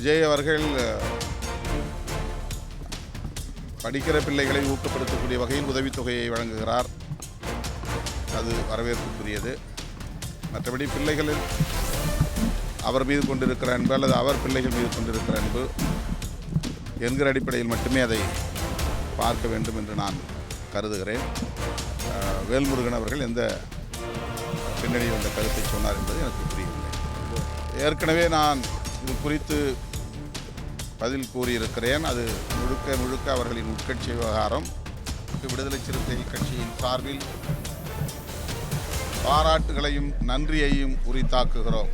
விஜய் அவர்கள் படிக்கிற பிள்ளைகளை ஊக்கப்படுத்தக்கூடிய வகையில் உதவித்தொகையை வழங்குகிறார். அது வரவேற்புக்குரியது. மற்றபடி பிள்ளைகளில் அவர் மீது கொண்டிருக்கிற அன்பு அல்லது அவர் பிள்ளைகள் மீது கொண்டிருக்கிற அன்பு என்கிற அடிப்படையில் மட்டுமே அதை பார்க்க வேண்டும் என்று நான் கருதுகிறேன். வேல்முருகன் அவர்கள் எந்த பின்னணியில் இந்த கருத்தை சொன்னார் என்பது எனக்கு புரியவில்லை. ஏற்கனவே நான் இது குறித்து பதில் கூறியிருக்கிறேன். அது முழுக்க முழுக்க அவர்களின் உட்கட்சி விவகாரம் விடுதலை சிறுத்தைகள் கட்சியின் சார்பில் பாராட்டுகளையும் நன்றியையும் உரித்தாக்குகிறோம்.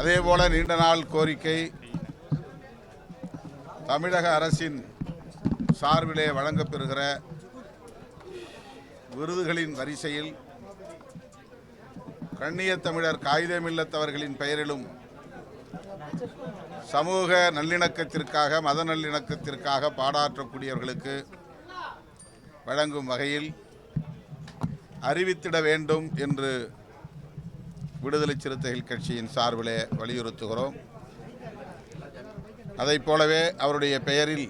அதேபோல நீண்ட நாள் கோரிக்கை தமிழக அரசின் சார்பிலே வழங்கப்பெறுகிற விருதுகளின் வரிசையில் கண்ணிய தமிழர் காகிதமில்லத்தவர்களின் பெயரிலும் சமூக நல்லிணக்கத்திற்காக மத நல்லிணக்கத்திற்காக பாடாற்றக்கூடியவர்களுக்கு வழங்கும் வகையில் அறிவித்திட வேண்டும் என்று விடுதலை சிறுத்தைகள் கட்சியின் சார்பிலே வலியுறுத்துகிறோம். அதைப் போலவே அவருடைய பெயரில்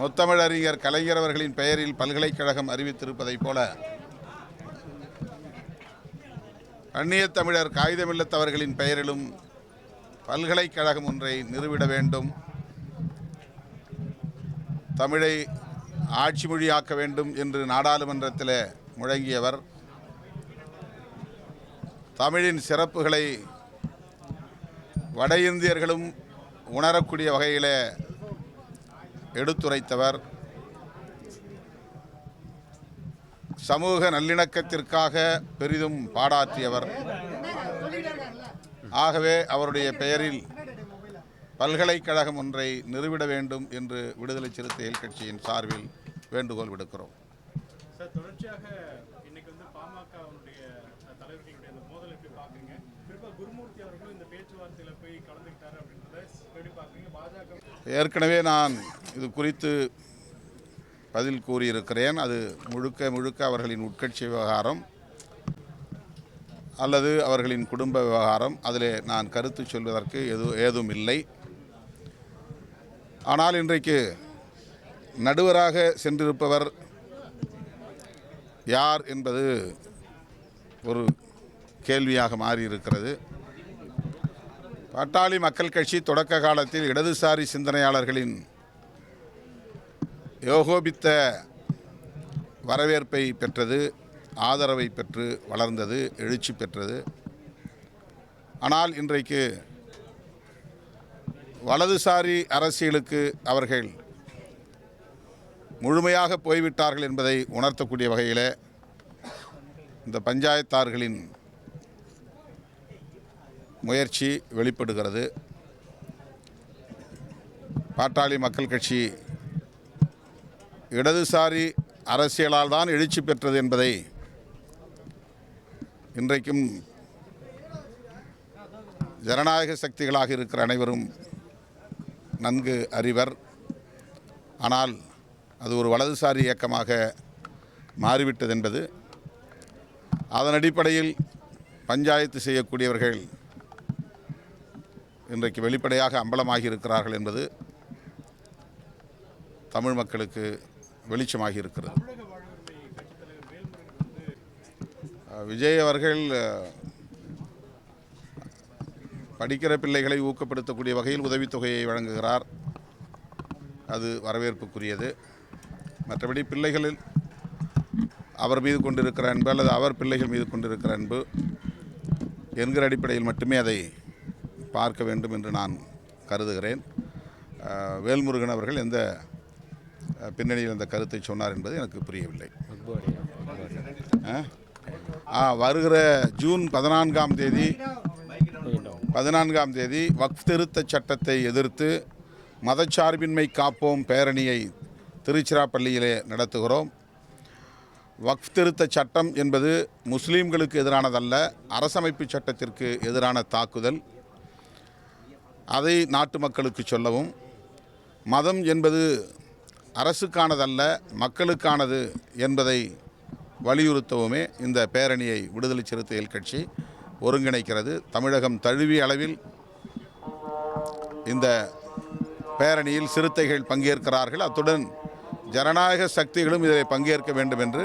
முத்தமிழறிஞர் கலைஞர் அவர்களின் பெயரில் பல்கலைக்கழகம் அறிவித்திருப்பதைப் போல அந்நிய தமிழர் காகிதமில்லத்தவர்களின் பெயரிலும் பல்கலைக்கழகம் ஒன்றை நிறுவிட வேண்டும். தமிழை ஆட்சி மொழியாக்க வேண்டும் என்று நாடாளுமன்றத்தில் முழங்கியவர். தமிழின் சிறப்புகளை வட இந்தியர்களும் உணரக்கூடிய வகையில் எடுத்துரைத்தவர். சமூக நல்லிணக்கத்திற்காக பெரிதும் பாடாற்றியவர். ஆகவே அவருடைய பெயரில் பல்கலைக்கழகம் ஒன்றை நிறுவிட வேண்டும் என்று விடுதலை சிறுத்தைகள் கட்சியின் சார்பில் வேண்டுகோள் விடுக்கிறோம். தொடர்ச்சியாக இன்னைக்கு வந்து பாமகவுடைய தலைவர்களுடைய அந்த மோதல் எப்படி பார்க்குறீங்க. குறிப்பாக குருமூர்த்தி அவர்களும் இந்த பேச்சுவார்த்தையில் போய் கலந்துக்கிட்டாரு அப்படின்றத எப்படி பார்க்குறீங்க? பாஜக ஏற்கனவே நான் இது குறித்து பதில் கூறியிருக்கிறேன். அது முழுக்க முழுக்க அவர்களின் உட்கட்சி விவகாரம் அல்லது அவர்களின் குடும்ப விவகாரம். அதில் நான் கருத்து சொல்வதற்கு எது ஏதும் இல்லை ஆனால் இன்றைக்கு நடுவராக சென்றிருப்பவர் யார் என்பது ஒரு கேள்வியாக மாறியிருக்கிறது. பாட்டாளி மக்கள் கட்சி தொடக்க காலத்தில் இடதுசாரி சிந்தனையாளர்களின் யோகோபித்த வரவேற்பை பெற்றது ஆதரவை பெற்று வளர்ந்தது எழுச்சி பெற்றது. ஆனால் இன்றைக்கு வலதுசாரி அரசியலுக்கு அவர்கள் முழுமையாக போய்விட்டார்கள் என்பதை உணர்த்தக்கூடிய வகையில் இந்த பஞ்சாயத்தார்களின் முயற்சி வெளிப்படுகிறது. பாட்டாளி மக்கள் கட்சி இடதுசாரி அரசியலால் தான் எழுச்சி பெற்றது என்பதை இன்றைக்கும் ஜனநாயக சக்திகளாக இருக்கிற அனைவரும் நன்கு அறிவர். ஆனால் அது ஒரு வலதுசாரி இயக்கமாக மாறிவிட்டது என்பது அதன் அடிப்படையில் பஞ்சாயத்து செய்யக்கூடியவர்கள் இன்றைக்கு வெளிப்படையாக அம்பலமாகி இருக்கிறார்கள் என்பது தமிழ் மக்களுக்கு வெளிச்சமாகி இருக்கிறது. விஜய் அவர்கள் படிக்கிற பிள்ளைகளை ஊக்கப்படுத்தக்கூடிய வகையில் உதவித்தொகையை வழங்குகிறார். அது வரவேற்புக்குரியது. மற்றபடி பிள்ளைகளில் அவர் மீது கொண்டிருக்கிற அன்பு அல்லது அவர் பிள்ளைகள் மீது கொண்டிருக்கிற அன்பு என்கிற அடிப்படையில் மட்டுமே அதை பார்க்க வேண்டும் என்று நான் கருதுகிறேன். வேல்முருகன் அவர்கள் எந்த பின்னணியில் அந்த கருத்தை சொன்னார் என்பது எனக்கு புரியவில்லை. ஆ? ஆ வருகிற ஜூன் பதினான்காம் தேதி பதினான்காம் தேதி வக்ஃப் திருத்த சட்டத்தை எதிர்த்து மதச்சார்பின்மை காப்போம் பேரணியை திருச்சிராப்பள்ளியிலே நடத்துகிறோம். வக்ஃப் திருத்த சட்டம் என்பது முஸ்லீம்களுக்கு எதிரானதல்ல அரசமைப்பு சட்டத்திற்கு எதிரான தாக்குதல். அதை நாட்டு மக்களுக்கு சொல்லவும். மதம் என்பது அரசுக்கானதல்ல மக்களுக்கானது என்பதை வலியுறுத்தவுமே இந்த பேரணியை விடுதலை சிறுத்தைகள் கட்சி ஒருங்கிணைக்கிறது. தமிழகம் தழுவிய அளவில் இந்த பேரணியில் சிறுத்தைகள் பங்கேற்கிறார்கள். அத்துடன் ஜனநாயக சக்திகளும் இதில் பங்கேற்க வேண்டும் என்று